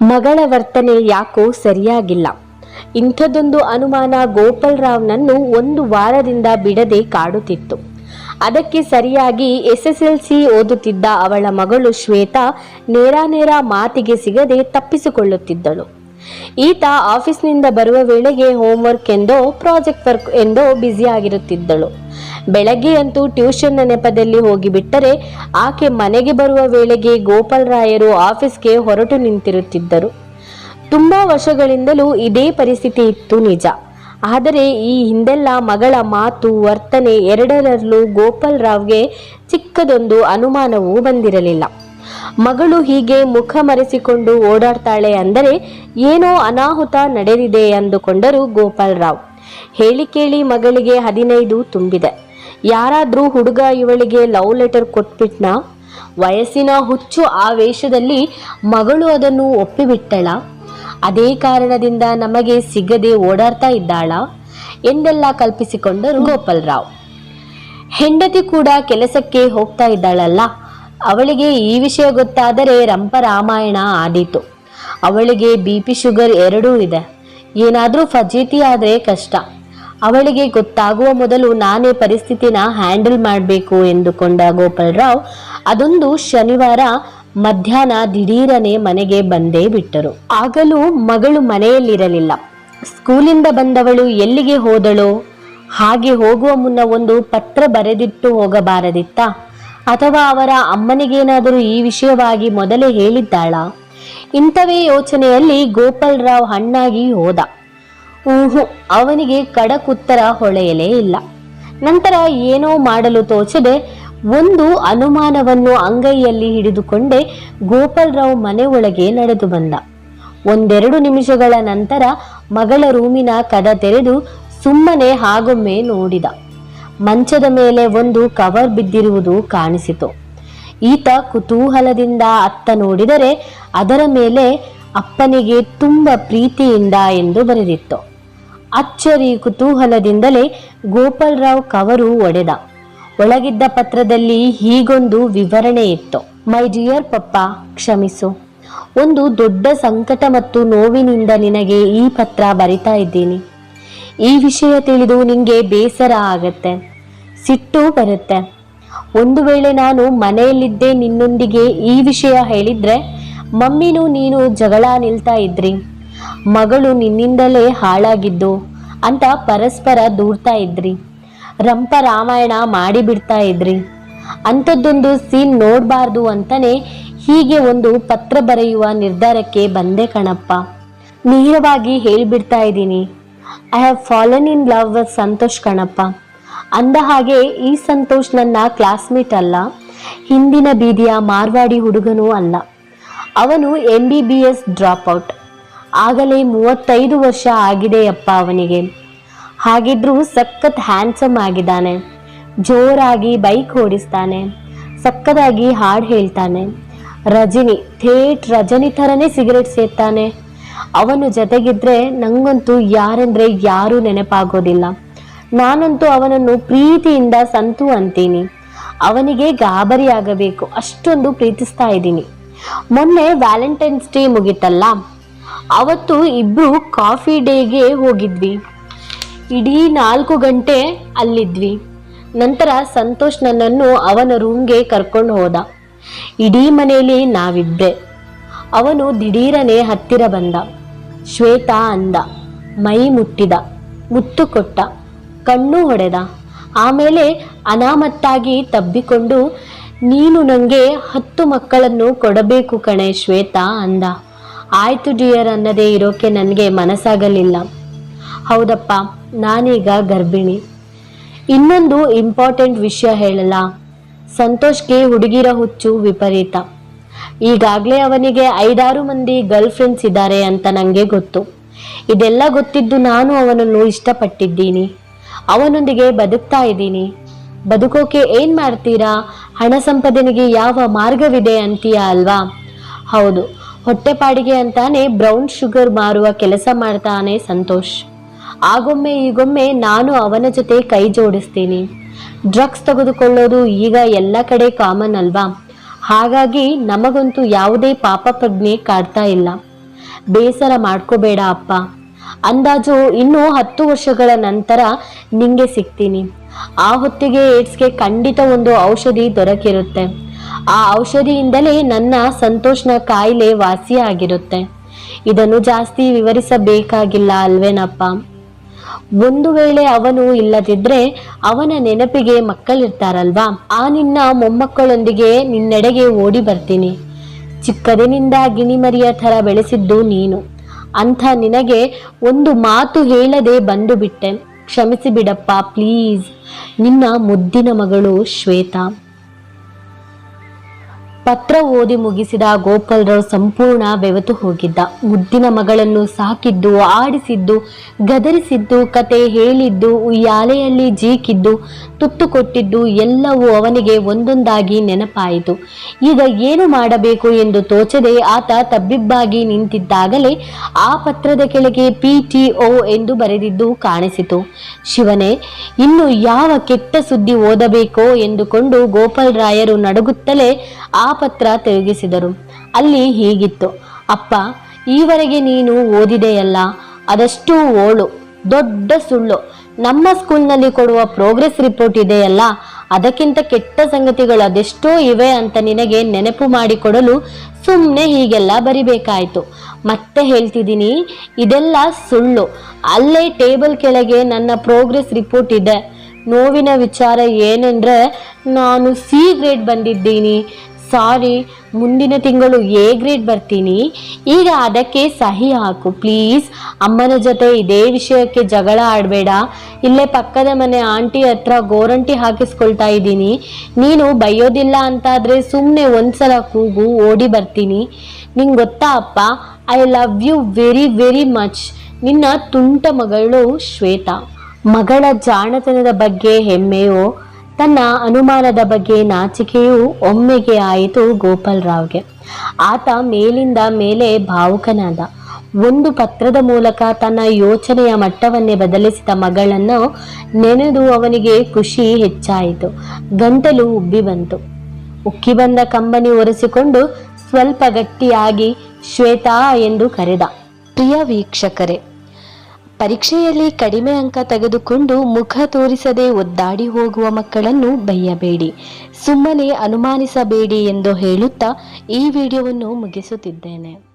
ಮಗಳ ವರ್ತನೆ ಯಾಕೋ ಸರಿಯಾಗಿಲ್ಲ. ಇಂಥದೊಂದು ಅನುಮಾನ ಗೋಪಾಲ್ ರಾವ್ನನ್ನು ಒಂದು ವಾರದಿಂದ ಬಿಡದೆ ಕಾಡುತ್ತಿತ್ತು. ಅದಕ್ಕೆ ಸರಿಯಾಗಿ ಎಸ್ ಎಸ್ ಎಲ್ ಸಿ ಓದುತ್ತಿದ್ದ ಅವಳ ಮಗಳು ಶ್ವೇತಾ ನೇರ ನೇರ ಮಾತಿಗೆ ಸಿಗದೆ ತಪ್ಪಿಸಿಕೊಳ್ಳುತ್ತಿದ್ದಳು. ಈತ ಆಫೀಸ್ನಿಂದ ಬರುವ ವೇಳೆಗೆ ಹೋಮ್ವರ್ಕ್ ಎಂದೋ ಪ್ರಾಜೆಕ್ಟ್ ವರ್ಕ್ ಎಂದೋ ಬ್ಯುಸಿಯಾಗಿರುತ್ತಿದ್ದಳು ಬೆಳಗ್ಗೆ ಅಂತೂ ಟ್ಯೂಷನ್ನ ನೆಪದಲ್ಲಿ ಹೋಗಿಬಿಟ್ಟರೆ, ಆಕೆ ಮನೆಗೆ ಬರುವ ವೇಳೆಗೆ ಗೋಪಾಲ್ ರಾಯರು ಆಫೀಸ್ಗೆ ಹೊರಟು ನಿಂತಿರುತ್ತಿದ್ದರು. ತುಂಬಾ ವರ್ಷಗಳಿಂದಲೂ ಇದೇ ಪರಿಸ್ಥಿತಿ ಇತ್ತು ನಿಜ. ಆದರೆ ಈ ಹಿಂದೆಲ್ಲ ಮಗಳ ಮಾತು, ವರ್ತನೆ ಎರಡರಲ್ಲೂ ಗೋಪಾಲ್ ರಾವ್ಗೆ ಚಿಕ್ಕದೊಂದು ಅನುಮಾನವೂ ಬಂದಿರಲಿಲ್ಲ. ಮಗಳು ಹೀಗೆ ಮುಖ ಮರೆಸಿಕೊಂಡು ಓಡಾಡ್ತಾಳೆ ಅಂದರೆ ಏನೋ ಅನಾಹುತ ನಡೆದಿದೆ ಅಂದುಕೊಂಡರು ಗೋಪಾಲ್ ರಾವ್. ಹೇಳಿ ಕೇಳಿ ಮಗಳಿಗೆ ಹದಿನೈದು ತುಂಬಿದೆ. ಯಾರಾದರೂ ಹುಡುಗ ಇವಳಿಗೆ ಲವ್ ಲೆಟರ್ ಕೊಟ್ಬಿಟ್ನಾ? ವಯಸ್ಸಿನ ಹುಚ್ಚು ಆವೇಶದಲ್ಲಿ ಮಗಳು ಅದನ್ನು ಒಪ್ಪಿಬಿಟ್ಟಳ? ಅದೇ ಕಾರಣದಿಂದ ನಮಗೆ ಸಿಗದೆ ಓಡಾಡ್ತಾ ಇದ್ದಾಳ? ಎಂದೆಲ್ಲ ಕಲ್ಪಿಸಿಕೊಂಡರು ಗೋಪಾಲ್ ರಾವ್. ಹೆಂಡತಿ ಕೂಡ ಕೆಲಸಕ್ಕೆ ಹೋಗ್ತಾ ಇದ್ದಾಳಲ್ಲ? ಅವಳಿಗೆ ಈ ವಿಷಯ ಗೊತ್ತಾದರೆ ರಂಪ ರಾಮಾಯಣ ಆದೀತು. ಅವಳಿಗೆ ಬಿ ಪಿ ಶುಗರ್ ಎರಡೂ ಇದೆ. ಏನಾದರೂ ಫಜೀತಿ ಆದರೆ ಕಷ್ಟ. ಅವಳಿಗೆ ಗೊತ್ತಾಗುವ ಮೊದಲು ನಾನೇ ಪರಿಸ್ಥಿತಿನ ಹ್ಯಾಂಡಲ್ ಮಾಡಬೇಕು ಎಂದುಕೊಂಡ ಗೋಪಾಲ್ ರಾವ್ ಅದೊಂದು ಶನಿವಾರ ಮಧ್ಯಾಹ್ನ ದಿಢೀರನೆ ಮನೆಗೆ ಬಂದೇ ಬಿಟ್ಟರು. ಆಗಲೂ ಮಗಳು ಮನೆಯಲ್ಲಿರಲಿಲ್ಲ. ಸ್ಕೂಲಿಂದ ಬಂದವಳು ಎಲ್ಲಿಗೆ ಹೋದಳೋ? ಹಾಗೆ ಹೋಗುವ ಮುನ್ನ ಒಂದು ಪತ್ರ ಬರೆದಿಟ್ಟು ಹೋಗಬಾರದಿತ್ತಾ? ಅಥವಾ ಅವರ ಅಮ್ಮನಿಗೇನಾದರೂ ಈ ವಿಷಯವಾಗಿ ಮೊದಲೇ ಹೇಳಿದ್ದಾಳ? ಇಂಥವೇ ಯೋಚನೆಯಲ್ಲಿ ಗೋಪಾಲ್ ರಾವ್ ಹಣ್ಣಾಗಿ ಹೋದ. ಊಹು, ಅವನಿಗೆ ಕಡಕ್ ಉತ್ತರ ಹೊಳೆಯಲೇ ಇಲ್ಲ. ನಂತರ ಏನೋ ಮಾಡಲು ತೋಚದೆ ಒಂದು ಅನುಮಾನವನ್ನು ಅಂಗೈಯಲ್ಲಿ ಹಿಡಿದುಕೊಂಡೇ ಗೋಪಾಲ್ ರಾವ್ ಮನೆ ಒಳಗೆ ನಡೆದು ಬಂದ. ಒಂದೆರಡು ನಿಮಿಷಗಳ ನಂತರ ಮಗಳ ರೂಮಿನ ಕದ ತೆರೆದು ಸುಮ್ಮನೆ ಹಾಗೊಮ್ಮೆ ನೋಡಿದ. ಮಂಚದ ಮೇಲೆ ಒಂದು ಕವರ್ ಬಿದ್ದಿರುವುದು ಕಾಣಿಸಿತು. ಈತ ಕುತೂಹಲದಿಂದ ಅತ್ತ ನೋಡಿದರೆ ಅದರ ಮೇಲೆ ಅಪ್ಪನಿಗೆ ತುಂಬ ಪ್ರೀತಿಯಿಂದ ಎಂದು ಬರೆದಿತ್ತು. ಅಚ್ಚರಿ ಕುತೂಹಲದಿಂದಲೇ ಗೋಪಾಲ್ ರಾವ್ ಕವರು ಒಡೆದ. ಒಳಗಿದ್ದ ಪತ್ರದಲ್ಲಿ ಹೀಗೊಂದು ವಿವರಣೆ ಇತ್ತು. ಮೈ ಡಿಯರ್ ಪಪ್ಪ, ಕ್ಷಮಿಸು. ಒಂದು ದೊಡ್ಡ ಸಂಕಟ ಮತ್ತು ನೋವಿನಿಂದ ನಿನಗೆ ಈ ಪತ್ರ ಬರಿತಾ ಇದ್ದೀನಿ. ಈ ವಿಷಯ ತಿಳಿದು ನಿಮಗೆ ಬೇಸರ ಆಗತ್ತೆ, ಸಿಟ್ಟು ಬರುತ್ತೆ. ಒಂದು ವೇಳೆ ನಾನು ಮನೆಯಲ್ಲಿದ್ದೇ ನಿನ್ನೊಂದಿಗೆ ಈ ವಿಷಯ ಹೇಳಿದ್ರೆ ಮಮ್ಮಿನೂ ನೀನು ಜಗಳ ನಿಲ್ತಾ ಇದ್ರಿ. ಮಗಳು ನಿನ್ನಿಂದಲೇ ಹಾಳಾಗಿದ್ದು ಅಂತ ಪರಸ್ಪರ ದೂರ್ತಾ ಇದ್ರಿ. ರಂಪ ರಾಮಾಯಣ ಮಾಡಿಬಿಡ್ತಾ ಇದ್ರಿ. ಅಂಥದ್ದೊಂದು ಸೀನ್ ನೋಡಬಾರ್ದು ಅಂತಾನೆ ಹೀಗೆ ಒಂದು ಪತ್ರ ಬರೆಯುವ ನಿರ್ಧಾರಕ್ಕೆ ಬಂದೆ ಕಣಪ್ಪ. ನೇರವಾಗಿ ಹೇಳಿಬಿಡ್ತಾ ಇದ್ದೀನಿ. I have fallen in love with Santosh ಕಣಪ್ಪ ಅಂದ ಹಾಗೆ ಈ ಸಂತೋಷ್ ನನ್ನ ಕ್ಲಾಸ್ಮೇಟ್ ಅಲ್ಲ. ಹಿಂದಿನ ಬೀದಿಯ ಮಾರ್ವಾಡಿ ಹುಡುಗನೂ ಅಲ್ಲ. ಅವನು M B B S drop out ಆಗಲೇ ಮೂವತ್ತೈದು ವರ್ಷ ಆಗಿದೆಯಪ್ಪ ಅವನಿಗೆ. ಹಾಗಿದ್ರೂ ಸಖತ್ ಹ್ಯಾಂಡ್ಸಮ್ ಆಗಿದ್ದಾನೆ. ಜೋರಾಗಿ ಬೈಕ್ ಓಡಿಸ್ತಾನೆ. ಸಕ್ಕದಾಗಿ ಹಾಡು ಹೇಳ್ತಾನೆ. ರಜನಿ, ಥೇಟ್ ರಜನಿ ಥರನೇ ಸಿಗರೇಟ್ ಸೇರ್ತಾನೆ ಅವನು ಜೊತೆಗಿದ್ರೆ ನಂಗಂತೂ ಯಾರಂದ್ರೆ ಯಾರೂ ನೆನಪಾಗೋದಿಲ್ಲ. ನಾನಂತೂ ಅವನನ್ನು ಪ್ರೀತಿಯಿಂದ ಸಂತು ಅಂತೀನಿ. ಅವನಿಗೆ ಗಾಬರಿ ಆಗಬೇಕು ಅಷ್ಟೊಂದು ಪ್ರೀತಿಸ್ತಾ ಇದ್ದೀನಿ. ಮೊನ್ನೆ ವ್ಯಾಲೆಂಟೈನ್ಸ್ ಡೇ ಮುಗಿತಲ್ಲ, ಅವತ್ತು ಇಬ್ರು ಕಾಫಿ ಡೇಗೆ ಹೋಗಿದ್ವಿ. ಇಡೀ ನಾಲ್ಕು ಗಂಟೆ ಅಲ್ಲಿದ್ವಿ. ನಂತರ ಸಂತೋಷ್ ನನ್ನನ್ನು ಅವನ ರೂಮ್ಗೆ ಕರ್ಕೊಂಡು ಹೋದ. ಇಡೀ ಮನೆಯಲ್ಲಿ ನಾವಿದ್ದೆ ಅವನು ದಿಢೀರನೆ ಹತ್ತಿರ ಬಂದ. ಶ್ವೇತ ಅಂದ, ಮೈ ಮುಟ್ಟಿದ, ಮುತ್ತು ಕೊಟ್ಟ, ಕಣ್ಣು ಹೊಡೆದ. ಆಮೇಲೆ ಅನಾಮತ್ತಾಗಿ ತಬ್ಬಿಕೊಂಡು, ನೀನು ನನಗೆ ಹತ್ತು ಮಕ್ಕಳನ್ನು ಕೊಡಬೇಕು ಕಣೆ ಶ್ವೇತಾ ಅಂದ. ಆಯ್ತು ಡಿಯರ್ ಅನ್ನದೇ ಇರೋಕೆ ನನಗೆ ಮನಸ್ಸಾಗಲಿಲ್ಲ. ಹೌದಪ್ಪ, ನಾನೀಗ ಗರ್ಭಿಣಿ. ಇನ್ನೊಂದು ಇಂಪಾರ್ಟೆಂಟ್ ವಿಷಯ ಹೇಳಲ್ಲ ಸಂತೋಷ್ಗೆ ಹುಡುಗಿರ ಹುಚ್ಚು ವಿಪರೀತ. ಈಗಾಗಲೇ ಅವನಿಗೆ ಐದಾರು ಮಂದಿ ಗರ್ಲ್ ಫ್ರೆಂಡ್ಸ್ ಇದ್ದಾರೆ ಅಂತ ನನಗೆ ಗೊತ್ತು. ಇದೆಲ್ಲ ಗೊತ್ತಿದ್ದು ನಾನು ಅವನನ್ನು ಇಷ್ಟಪಟ್ಟಿದ್ದೀನಿ. ಅವನೊಂದಿಗೆ ಬದುಕ್ತಾ ಇದ್ದೀನಿ. ಬದುಕೋಕೆ ಏನು ಮಾಡ್ತೀರಾ? ಹಣ ಸಂಪಾದನೆಗೆ ಯಾವ ಮಾರ್ಗವಿದೆ ಅಂತೀಯಾ ಅಲ್ವಾ? ಹೌದು, ಹೊಟ್ಟೆಪಾಡಿಗೆ ಅಂತಾನೆ ಬ್ರೌನ್ ಶುಗರ್ ಮಾರುವ ಕೆಲಸ ಮಾಡ್ತಾನೆ ಸಂತೋಷ್. ಆಗೊಮ್ಮೆ ಈಗೊಮ್ಮೆ ನಾನು ಅವನ ಜೊತೆ ಕೈ ಜೋಡಿಸ್ತೀನಿ. ಡ್ರಗ್ಸ್ ತೆಗೆದುಕೊಳ್ಳೋದು ಈಗ ಎಲ್ಲ ಕಡೆ ಕಾಮನ್ ಅಲ್ವಾ? ಹಾಗಾಗಿ ನಮಗಂತೂ ಯಾವುದೇ ಪಾಪ ಪ್ರಜ್ಞೆ ಕಾಡ್ತಾ ಇಲ್ಲ. ಬೇಸರ ಮಾಡ್ಕೋಬೇಡ ಅಪ್ಪ. ಅಂದಾಜು ಇನ್ನೂ ಹತ್ತು ವರ್ಷಗಳ ನಂತರ ನಿಂಗೆ ಸಿಗ್ತೀನಿ. ಆ ಹೊತ್ತಿಗೆ ಏಡ್ಸ್ಗೆ ಖಂಡಿತ ಒಂದು ಔಷಧಿ ದೊರಕಿರುತ್ತೆ. ಆ ಔಷಧಿಯಿಂದಲೇ ನನ್ನ ಸಂತೋಷನ ಕಾಯಿಲೆ ವಾಸಿಯಾಗಿರುತ್ತೆ. ಇದನ್ನು ಜಾಸ್ತಿ ವಿವರಿಸಬೇಕಾಗಿಲ್ಲ ಅಲ್ವೇನಪ್ಪ? ಒಂದು ವೇಳೆ ಅವನು ಇಲ್ಲದಿದ್ರೆ ಅವನ ನೆನಪಿಗೆ ಮಕ್ಕಳಿರ್ತಾರಲ್ವಾ? ಆ ನಿನ್ನ ಮೊಮ್ಮಕ್ಕಳೊಂದಿಗೆ ನಿನ್ನೆಡೆಗೆ ಓಡಿ ಬರ್ತೀನಿ. ಚಿಕ್ಕದಿನಿಂದ ಗಿಣಿಮರಿಯ ಥರ ಬೆಳೆಸಿದ್ದು ನೀನು. ಅಂಥ ನಿನಗೆ ಒಂದು ಮಾತು ಹೇಳದೆ ಬಂದು ಬಿಟ್ಟೆ. ಕ್ಷಮಿಸಿ ಬಿಡಪ್ಪ, ಪ್ಲೀಸ್. ನಿನ್ನ ಮುದ್ದಿನ ಮಗಳು ಶ್ವೇತಾ. ಪತ್ರ ಓದಿ ಮುಗಿಸಿದ ಗೋಪಾಲ್ರಾವ್ ಸಂಪೂರ್ಣ ಬೆವತು ಹೋಗಿದ್ದ. ಮುದ್ದಿನ ಮಗಳನ್ನು ಸಾಕಿದ್ದು, ಆಡಿಸಿದ್ದು, ಗದರಿಸಿದ್ದು, ಕತೆ ಹೇಳಿದ್ದು, ಉಯ್ಯಾಲೆಯಲ್ಲಿ ಜೀಕಿದ್ದು, ತುತ್ತು ಕೊಟ್ಟಿದ್ದು ಎಲ್ಲವೂ ಅವನಿಗೆ ಒಂದೊಂದಾಗಿ ನೆನಪಾಯಿತು. ಈಗ ಏನು ಮಾಡಬೇಕು ಎಂದು ತೋಚದೆ ಆತ ತಬ್ಬಿಬ್ಬಾಗಿ ನಿಂತಿದ್ದಾಗಲೇ ಆ ಪತ್ರದ ಕೆಳಗೆ ಪಿ ಟಿ ಓ ಎಂದು ಬರೆದಿದ್ದು ಕಾಣಿಸಿತು. ಶಿವನೇ, ಇನ್ನು ಯಾವ ಕೆಟ್ಟ ಸುದ್ದಿ ಓದಬೇಕೋ ಎಂದುಕೊಂಡು ಗೋಪಾಲ್ ರಾಯರು ನಡುಗುತ್ತಲೇ ಆ ಪತ್ರ ತಿರುಗಿಸಿದರು. ಅಲ್ಲಿ ಹೀಗಿತ್ತು, ಅಪ್ಪ, ಈವರೆಗೆ ನೀನು ಓದಿದೆಯಲ್ಲ? ಅದಷ್ಟು ಓಳು, ದೊಡ್ಡ ಸುಳ್ಳು. ನಮ್ಮ ಸ್ಕೂಲ್ನಲ್ಲಿ ಕೊಡುವ ಪ್ರೋಗ್ರೆಸ್ ರಿಪೋರ್ಟ್ ಇದೆಯಲ್ಲ? ಅದಕ್ಕಿಂತ ಕೆಟ್ಟ ಸಂಗತಿಗಳು ಅದೆಷ್ಟೋ ಇವೆ ಅಂತ ನಿನಗೆ ನೆನಪು ಮಾಡಿಕೊಡಲು ಸುಮ್ಮನೆ ಹೀಗೆಲ್ಲ ಬರಿಬೇಕಾಯ್ತು. ಮತ್ತೆ ಹೇಳ್ತಿದ್ದೀನಿ, ಇದೆಲ್ಲ ಸುಳ್ಳು. ಅಲ್ಲೇ ಟೇಬಲ್ ಕೆಳಗೆ ನನ್ನ ಪ್ರೋಗ್ರೆಸ್ ರಿಪೋರ್ಟ್ ಇದೆ. ನೋವಿನ ವಿಚಾರ ಏನೆಂದ್ರೆ, ನಾನು ಸಿ ಗ್ರೇಡ್ ಬಂದಿದ್ದೀನಿ. ಸಾರಿ ಮುಂದಿನ ತಿಂಗಳು ಎ ಗ್ರೇಡ್ ಬರ್ತೀನಿ. ಈಗ ಅದಕ್ಕೆ ಸಹಿ ಹಾಕು ಪ್ಲೀಸ್ ಅಮ್ಮನ ಜೊತೆ ಇದೇ ವಿಷಯಕ್ಕೆ ಜಗಳ ಆಡಬೇಡ. ಇಲ್ಲೇ ಪಕ್ಕದ ಮನೆ ಆಂಟಿ ಹತ್ರ ಗೋರಂಟಿ ಹಾಕಿಸ್ಕೊಳ್ತಾ ಇದ್ದೀನಿ. ನೀನು ಬೈಯೋದಿಲ್ಲ ಅಂತಾದರೆ ಸುಮ್ಮನೆ ಒಂದ್ಸಲ ಕೂಗು, ಓಡಿ ಬರ್ತೀನಿ. ನಿಂಗೆ ಗೊತ್ತಾ ಅಪ್ಪ? I love you very very much ನಿನ್ನ ತುಂಟ ಮಗಳು ಶ್ವೇತಾ. ಮಗಳ ಜಾಣತನದ ಬಗ್ಗೆ ಹೆಮ್ಮೆಯೋ? ತನ್ನ ಅನುಮಾನದ ಬಗ್ಗೆ ನಾಚಿಕೆಯೂ ಒಮ್ಮೆಗೆ ಆಯಿತು ಗೋಪಾಲ್ ರಾವ್ಗೆ. ಆತ ಮೇಲಿಂದ ಮೇಲೆ ಭಾವುಕನಾದ. ಒಂದು ಪತ್ರದ ಮೂಲಕ ತನ್ನ ಯೋಚನೆಯ ಮಟ್ಟವನ್ನೇ ಬದಲಿಸಿದ ಮಗಳನ್ನು ನೆನೆದು ಅವನಿಗೆ ಖುಷಿ ಹೆಚ್ಚಾಯಿತು. ಗಂಟಲು ಉಬ್ಬಿ ಬಂತು. ಉಕ್ಕಿ ಬಂದ ಕಂಬನಿ ಒರೆಸಿಕೊಂಡು ಸ್ವಲ್ಪ ಗಟ್ಟಿಯಾಗಿ ಶ್ವೇತಾ ಎಂದು ಕರೆದ. ಪ್ರಿಯ ವೀಕ್ಷಕರೇ ಪರೀಕ್ಷೆಯಲ್ಲಿ ಕಡಿಮೆ ಅಂಕ ತೆಗೆದುಕೊಂಡು ಮುಖ ತೋರಿಸದೆ ಒದ್ದಾಡಿ ಹೋಗುವ ಮಕ್ಕಳನ್ನು ಬೈಯಬೇಡಿ. ಸುಮ್ಮನೆ ಅನುಮಾನಿಸಬೇಡಿ ಎಂದು ಹೇಳುತ್ತಾ ಈ ವಿಡಿಯೋವನ್ನು ಮುಗಿಸುತ್ತಿದ್ದೇನೆ.